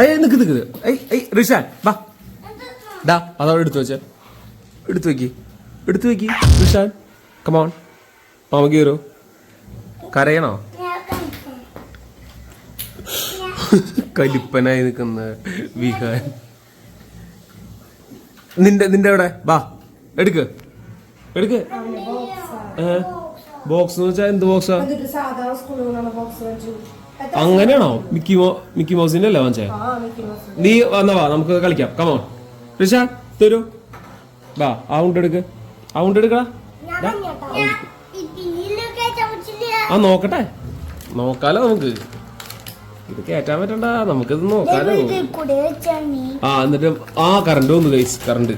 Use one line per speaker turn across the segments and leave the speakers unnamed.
ഏയ് നിക്ക് നിക്ക് റിഷാൻ വാ. ഡാ അതവിടെ എടുത്തു വെച്ചേ. എടുത്തു വെക്കി. എടുത്തു വെക്കി റിഷാൻ. കമോൺ മാമ കയറോ കരയണോ? കലിപ്പനായി നിൽക്കുന്ന വിഹാൻ. നിന്റെ നിന്റെ അവിടെ. വാ എടുക്ക്. എടുക്ക്. ബോക്സ് എന്ന് വെച്ചാൽ എന്ത് ബോക്സാ അങ്ങനെയാണോ? മിക്കി മോ മിക്കി മൗസിന്റെ അല്ലേ വാങ്ങിച്ചേ? നീ വന്ന വാ നമുക്ക് കളിക്കാം. കമോൺ ഋഷ തരൂ. വാ ആ ഉണ്ട് എടുക്ക്. ആ ഉണ്ട് എടുക്കടാ. ആ നോക്കട്ടെ. നോക്കാലോ നമുക്ക്. ഇത് കേറ്റാൻ പറ്റണ്ട. നമുക്കിത് നോക്കാലോ. ആ എന്നിട്ട് ആ കറണ്ട് വന്നു ഗൈസ് കറണ്ട്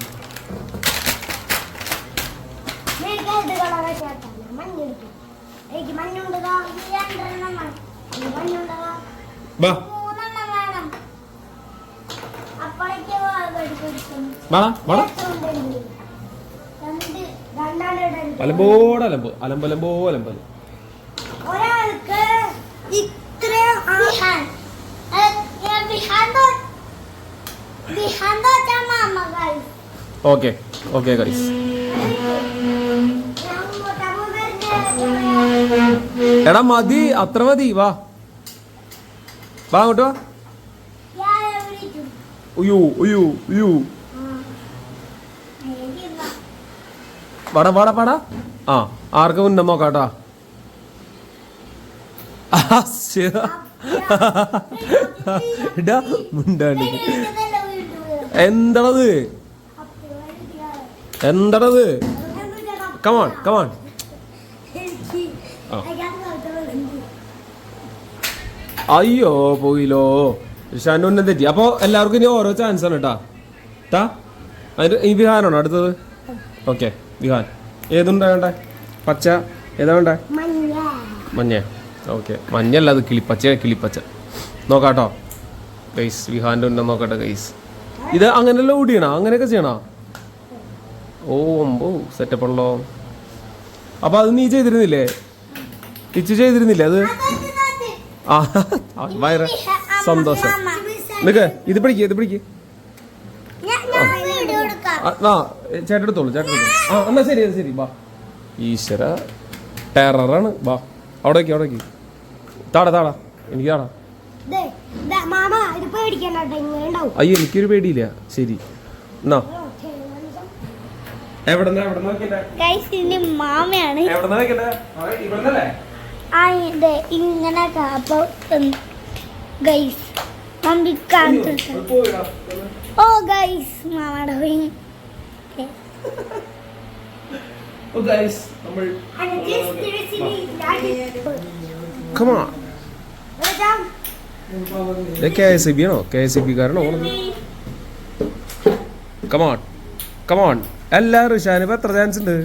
എനിക്ക് മഞ്ഞുണ്ടതാ ഈ രണ്ടെണ്ണം വേണം. ഈ മഞ്ഞുണ്ടതാ
വാടാ. അലമ്പോട് അലമ്പ്. അലമ്പലമ്പോ അലമ്പൽ
ഒരാൾക്ക്.
Okay okay guys. എടാ മതി. അത്ര മതി. വാ. വാ അങ്ങോട്ട് വാ ഉയ്യോ ഉയ്യോ ഉയ്യോ. വാടാ വാടാ പാടാ ആ ആർക്ക് മുന്നേ നോക്കാട്ടാ
വീണ്ടും.
എന്താണത് എന്താണത് കമാൺ കമാൺ ആ. അയ്യോ പോയില്ലോ. ഷാനു തെറ്റി. അപ്പൊ എല്ലാവർക്കും ഇനി ഓരോ ചാൻസ് ആണ് കേട്ടാ ട്ടാ. അതിന് ഈ വിഹാനാണോ അടുത്തത്? ഓക്കെ വിഹാൻ. ഏതുണ്ടാ വേണ്ടേ? പച്ച. ഏതാ വേണ്ടേ?
മഞ്ഞ.
ഓക്കെ മഞ്ഞല്ല അത് കിളിപ്പച്ച കിളിപ്പച്ച. നോക്കാട്ടോ. ഗൈസ് വിഹാന്റെ ഉണ്ടോ നോക്കട്ടെ ഗൈസ് ഇത് അങ്ങനെയല്ല ഓടിയണോ? അങ്ങനെയൊക്കെ ചെയ്യണോ? ഓ അമ്പോ സെറ്റപ്പ് ഉള്ളോ അപ്പൊ അത് നീ ചെയ്തിരുന്നില്ലേ? ഇച്ചു ചെയ്തിരുന്നില്ലേ അത്? ആ. വയറ്. സന്തോഷം. നിക്ക് ഇത് പിടിക്ക് ഇത് പിടിക്ക്.
ഞാൻ ഞാൻ വീഡിയോ എടുക്കാം
ആ, എടുത്തോളൂ ചേട്ടൻ ആ എന്നാ ശരി അത് ശരി വാ. ഈശ്വര ടെററാണ്. വാ അവിടേക്ക് അവിടേക്ക്. താടാ താടാ എനിക്ക് താടാ. അയ്യോ എനിക്കൊരു പേടിയില്ല. ശരി. എന്നാ. എവിടെന്നാ എവിടെന്നാ വെക്കണ്ടേ
ഗൈസ് ഇതിന്റെ മാമയാണ്.
എവിടെന്നാ വെക്കണ്ടേ
ഇവിടെ ഇത് ഇങ്ങനെ ഗൈസ് മമ്മി ഓ ഗൈസ് മാമാടെ പോയി.
ഓ ഗൈസ് നമ്മൾ
Come
കെ എസ് ബി ആണോ? കെ എസ് ബി കാരണോ കമാൺ കമാൺ എല്ലാ ഋഷാന് ഇപ്പൊ എത്ര ചാൻസ് ഉണ്ട്?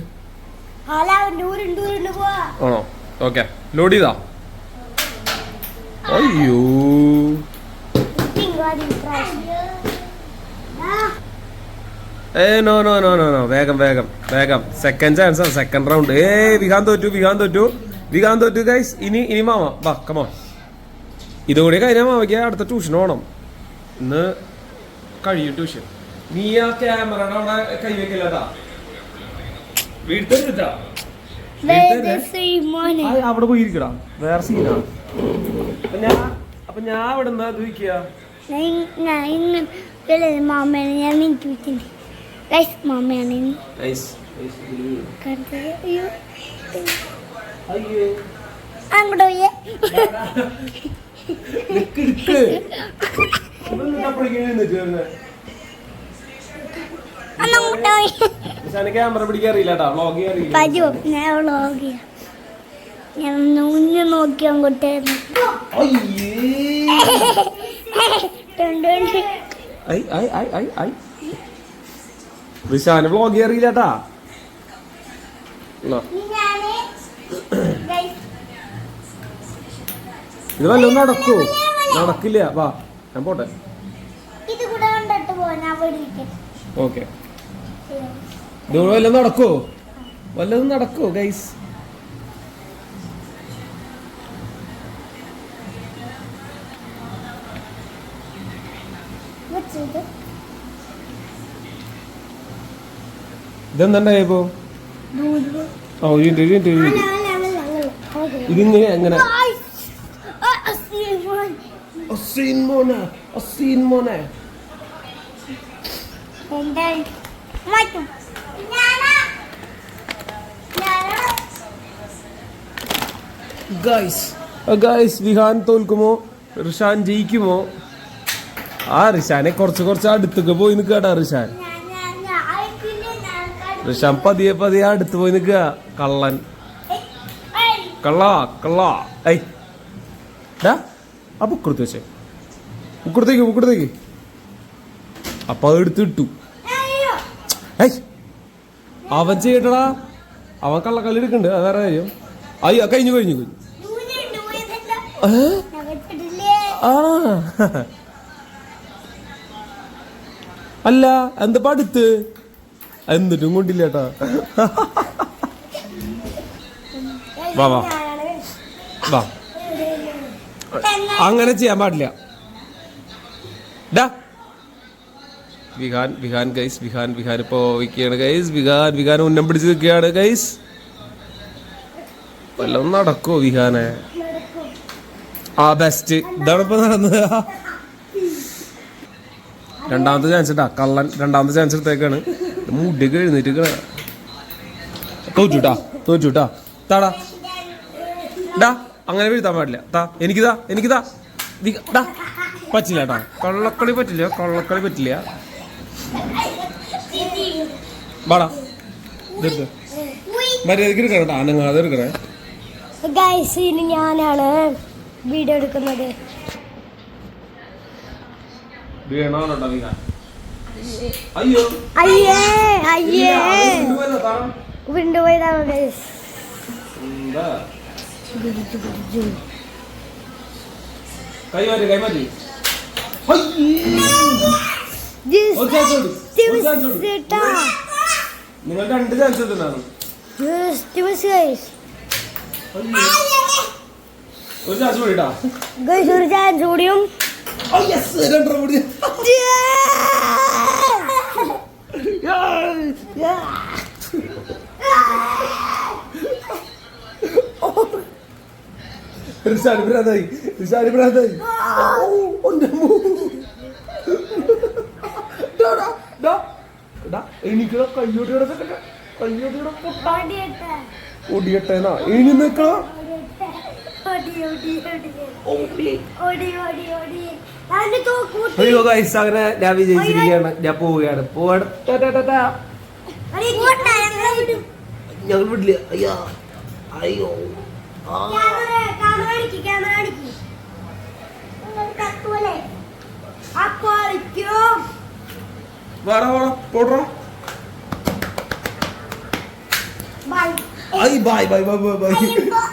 ആണോ? ഓക്കെ ലോഡ് ചെയ്താ അയ്യോ. ഏ no no no no no. വേഗം വേഗം വേഗം. സെക്കൻഡ് ചാൻസ് ആണ് സെക്കൻഡ് റൗണ്ട് ഏ വികാൻ തോറ്റു വികാൻ തോറ്റു. വികാൻ തോറ്റു ഗൈസ് ഇനി ഇനി മാമ. വാ കമോ ഇതുകൂടി കഴിഞ്ഞാൽ മാമയ്ക്ക് അടുത്ത ട്യൂഷൻ ഓണം ഇന്ന് കഴിയും ട്യൂഷൻ നീ ആ ക്യാമറയുടെ അവിടെ കൈവെക്കില്ലട്ടാ വീട്ടിൽ അവിടെ പോയി ഇരിക്കടാ വേറെ സീനാണ് അപ്പൊ ഞാൻ അവിടെ എന്താ ചോദിക്കുക
മാമയാണ് ഗൈസ് മാമയാണ്. അങ്ങോട്ട് പോയേ.
നിക്ക് നിക്ക്. ഇതൊന്നും ക്യാമറ പിടിക്കാൻ അറിയില്ല കേട്ടാ വ്ളോഗ് ചെയ്യാൻ അറിയില്ല.
ഞാൻ വ്ളോഗ് ചെയ്യാം. ഞാൻ നുഞ്ഞു നോക്കി അങ്ങോട്ടായിരുന്നു
വ്ളോഗ് ചെയ്യാൻ അറിയില്ല കേട്ടാ ഇത് വല്ലതും നടക്കൂ. നടക്കില്ല. വാ ഞാൻ പോട്ടെ.
ഇത് കൂടെ കണ്ടിട്ട് പോവാൻ ഞാൻ വിളിക്കട്ടെ
ഓക്കെ ഇത് വല്ലതും നടക്കുവോ? വല്ലതും നടക്കുവോ ഗൈസ്
ചെയ്ത്
ഇതെന്താ ഇപ്പോ? മിനിറ്റ്
അല്ല അല്ല അല്ല
ഇതിങ്ങനെ എങ്ങനെ! അസീൻ മോനെ അസീൻ മോനെ.
എന്തായി? മാറ്റും.
ഗൈസ് ഗൈസ് വിഹാൻ തോൽക്കുമോ? റിഷാൻ ജയിക്കുമോ? ആ റിഷാനെ കുറച്ച് കുറച്ച് അടുത്തൊക്കെ പോയി നിൽക്കാടാ റിഷാൻ. റിഷാൻ പതിയെ പതിയെ അടുത്ത് പോയി നിൽക്കുക കള്ളൻ. കള്ളാ കള്ളാ. ഐ ഡാ ആ ബുക്കെടുത്ത് വെച്ചേ. ബുക്കെടുത്തേക്ക് ബുക്കെടുത്തേക്ക് അപ്പൊ അത് എടുത്ത് ഇട്ടു
അയ്യോ.
ഏയ്. അവൻ ചെയ്യട്ടടാ. അവൻ കള്ള എടുക്കണ്ട് അത് വേറെ കാര്യം. അയ്യോ കഴിഞ്ഞു കഴിഞ്ഞു കഴിഞ്ഞു. അല്ല എന്താ പടുത്ത് എന്നിട്ടും കൊണ്ടില്ല കേട്ടാ വാ, വാ. വാ. അങ്ങനെ ചെയ്യാൻ പാടില്ല. ഡാ. വിഹാൻ വിഹാൻ ഗൈസ് വിഹാൻ വിഹാൻ ഇപ്പോ വിൽക്കുകയാണ് ഗൈസ് വിഹാൻ വിഹാൻ ഉന്നം പിടിച്ച് നിൽക്കുകയാണ് ഗൈസ് വല്ലതും നടക്കോ വിഹാനെ. ആ ബെസ്റ്റ് ഇതാണ് ഇപ്പൊ നടന്നത്. രണ്ടാമത്തെ ചാൻസ് ഇട്ടാ കള്ളൻ രണ്ടാമത്തെ ചാൻസ് എടുത്തേക്കാണ്. മുടി എഴുന്നേറ്റ് തോറ്റുട്ടാ തോറ്റുട്ടാ താടാ ഡാ അങ്ങനെ വീഴ്ത്താൻ പാടില്ല. താ എനിക്കിതാ എനിക്കിതാ. പറ്റില്ല കേട്ടാ കള്ളക്കളി പറ്റില്ല കള്ളക്കളി പറ്റില്ല. വാടാ. ഇതെടുക്ക്
ഉയ്.
എടുക്കണം അനങ്ങാതെ എടുക്കണേ
ഗൈസ് ഇനി ഞാനാണ് വീഡിയോ എടുക്കുന്നത്.
അയ്യോ.
അയ്യേ
താ.
വിണ്ടുപോയതാണ് ഗൈസ്
കൈമാറ്റി കൈമാറ്റി. ഒരു chance കൂടി. നിങ്ങൾ രണ്ട് ചാൻസ്
ഗൈസ്
ഒരു ചാൻസ് കൂടി ഇട്ടാ
ഗൈസ് ഒരു ചാൻസ് കൂടിയും.
കൂടി. റിഷാദ് ഭ്രാന്തായി റിഷാദ് ഭ്രാന്തായി ഓ, എന്റെ അമ്മോ. ഡാ, ഡാ, ഡാ, ഡാ, കയ്യോട്ട് കിടക്കട്ടെ കയ്യോട്ടി കിടക്കട്ടെ ഒടിയട്ടേന്നാ ഇനി നിക്കണോ അയ്യോ ഗൈസ് അങ്ങനെ ഞാൻ വിജയിച്ചിരിക്കുകയാണ്. ഞാൻ പോവുകയാണ്. പോവാണ്. ഞങ്ങൾ വിടില്ല. അയ്യാ. അയ്യോ. വേറെ വാടാ. പോടാ. I bye bye bye bye bye